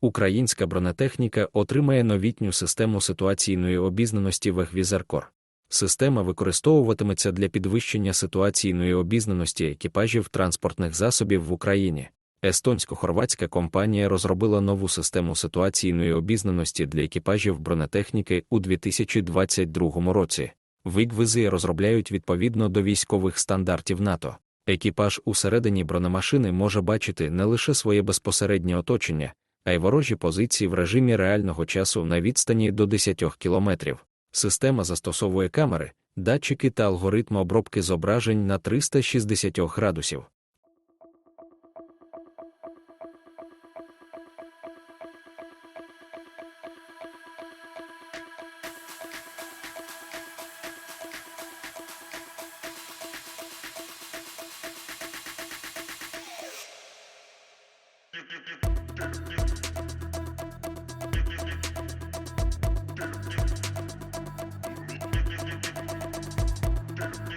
Українська бронетехніка отримає новітню систему ситуаційної обізнаності Вегвізеркор. Система використовуватиметься для підвищення ситуаційної обізнаності екіпажів транспортних засобів в Україні. Естонсько-хорватська компанія розробила нову систему ситуаційної обізнаності для екіпажів бронетехніки у 2022 році. Вигвизи розробляють відповідно до військових стандартів НАТО. Екіпаж усередині бронемашини може бачити не лише своє безпосереднє оточення, а й ворожі позиції в режимі реального часу на відстані до 10 кілометрів. Система застосовує камери, датчики та алгоритм обробки зображень на 360 градусів. Thank you.